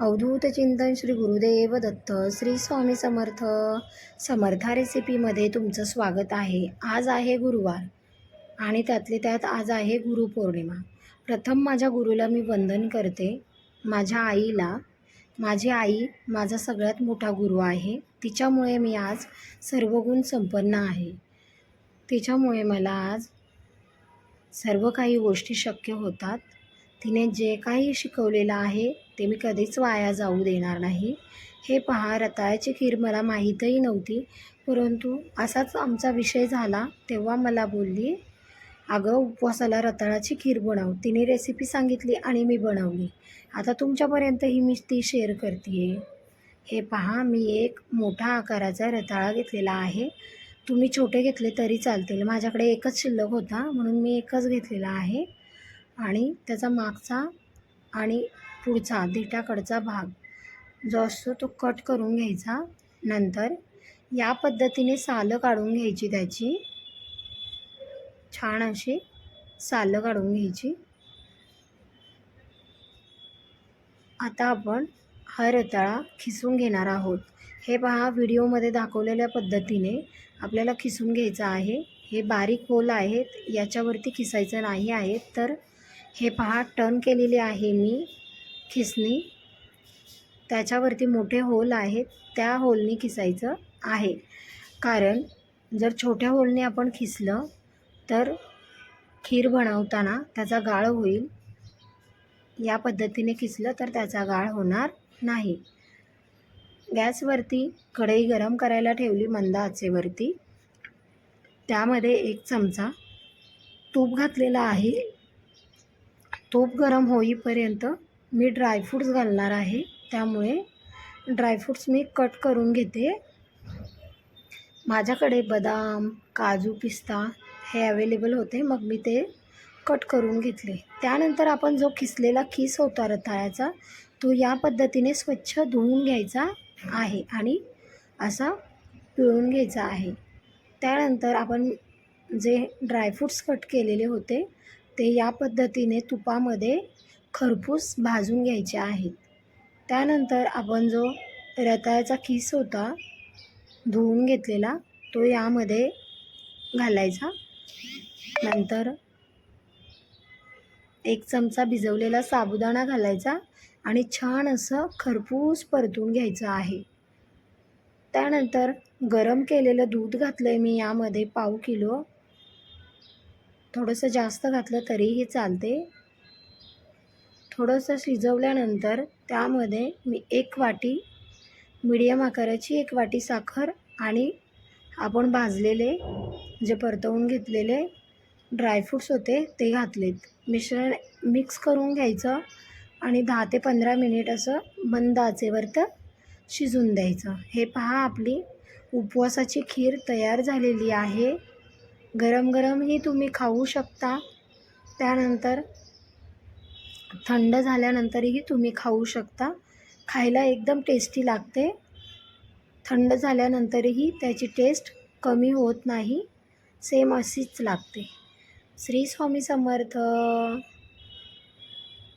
अवधूत चिंतन श्री गुरुदेव दत्त श्री स्वामी समर्थ. समर्था रेसिपीमध्ये तुमचं स्वागत आहे. आज आहे गुरुवार आणि त्यातले त्यात आज आहे गुरुपौर्णिमा. प्रथम माझ्या गुरुला मी वंदन करते. माझ्या आईला माझी आई माझा सगळ्यात मोठा गुरु आहे. तिच्यामुळे मी आज सर्वगुण संपन्न आहे. तिच्यामुळे मला आज सर्व काही गोष्टी शक्य होतात. तिने जे काही शिकवलेलं आहे ते मी कधीच वाया जाऊ देणार नाही. हे पहा रताळ्याची खीर मला माहीतही नव्हती परंतु असाच आमचा विषय झाला तेव्हा मला बोलली अगं उपवासाला रताळाची खीर बनव. तिने रेसिपी सांगितली आणि मी बनवली. आता तुमच्यापर्यंतही मी ती शेअर करते हे पहा मी एक मोठा आकाराचा रताळा घेतलेला आहे. तुम्ही छोटे घेतले तरी चालतील. माझ्याकडे एकच शिल्लक होता म्हणून मी एकच घेतलेला आहे. आणि त्याचा मागचा आणि पुढचा देठाकडचा भाग जो असतो तो कट करून घ्यायचा. नंतर या पद्धतीने सालं काढून घ्यायची त्याची. छान अशी सालं काढून घ्यायची. आता आपण हा रताळा खिसून घेणार आहोत. हे पहा व्हिडिओमध्ये दाखवलेल्या पद्धतीने आपल्याला खिसून घ्यायचं आहे. हे बारीक होल आहेत याच्यावरती खिसायचं नाही आहे. तर हे पहा टर्न केलेले आहे मी खिसणी. त्याच्यावरती मोठे होल आहेत त्या होलनी खिसायचं आहे. कारण जर छोट्या होलने आपण खिसलं तर खीर बनवताना त्याचा गाळ होईल. या पद्धतीने खिसलं तर त्याचा गाळ होणार नाही. गॅसवरती कढई गरम करायला ठेवली मंद आचेवरती त्यामध्ये एक चमचा तूप घातलेला आहे. तूप गरम होईपर्यंत मी ड्रायफ्रूट्स घालणार आहे. त्यामुळे ड्रायफ्रूट्स मी कट करून घेते. माझ्याकडे बदाम काजू पिस्ता हे अवेलेबल होते. मग मी ते कट करून घेतले. त्यानंतर आपण जो खिसलेला खिस होता रताळ्याचा तो या पद्धतीने स्वच्छ धुवून घ्यायचा आहे आणि असा पिळून घ्यायचा आहे. त्यानंतर आपण जे ड्रायफ्रूट्स कट केलेले होते ते या पद्धतीने तुपामध्ये खरपूस भाजून घ्यायचे आहेत. त्यानंतर आपण जो रताळ्याचा खीस होता धुवून घेतलेला तो यामध्ये घालायचा. नंतर एक चमचा भिजवलेला साबुदाणा घालायचा आणि छान असं खरपूस परतून घ्यायचं आहे. त्यानंतर गरम केलेलं दूध घातलं आहे मी यामध्ये पाव किलो. थोडंसं जास्त घातलं तरीही चालते. थोडंसं शिजवल्यानंतर त्यामध्ये मी एक वाटी मीडियम आकाराची एक वाटी साखर आणि आपण भाजलेले जे परतवून घेतलेले ड्रायफ्रूट्स होते ते घातलेत. मिश्रण मिक्स करून घ्यायचं आणि दहा ते पंधरा मिनिट असं मंद आचेवरतं शिजून द्यायचं. हे पहा आपली उपवासाची खीर तयार झालेली आहे. गरम गरमही तुम्ही खाऊ शकता. त्यानंतर थंड झाल्यानंतरही तुम्ही खाऊ शकता. खायला एकदम टेस्टी लागते. थंड झाल्यानंतरही त्याची टेस्ट कमी होत नाही. सेम अशीच लागते. श्री स्वामी समर्थ.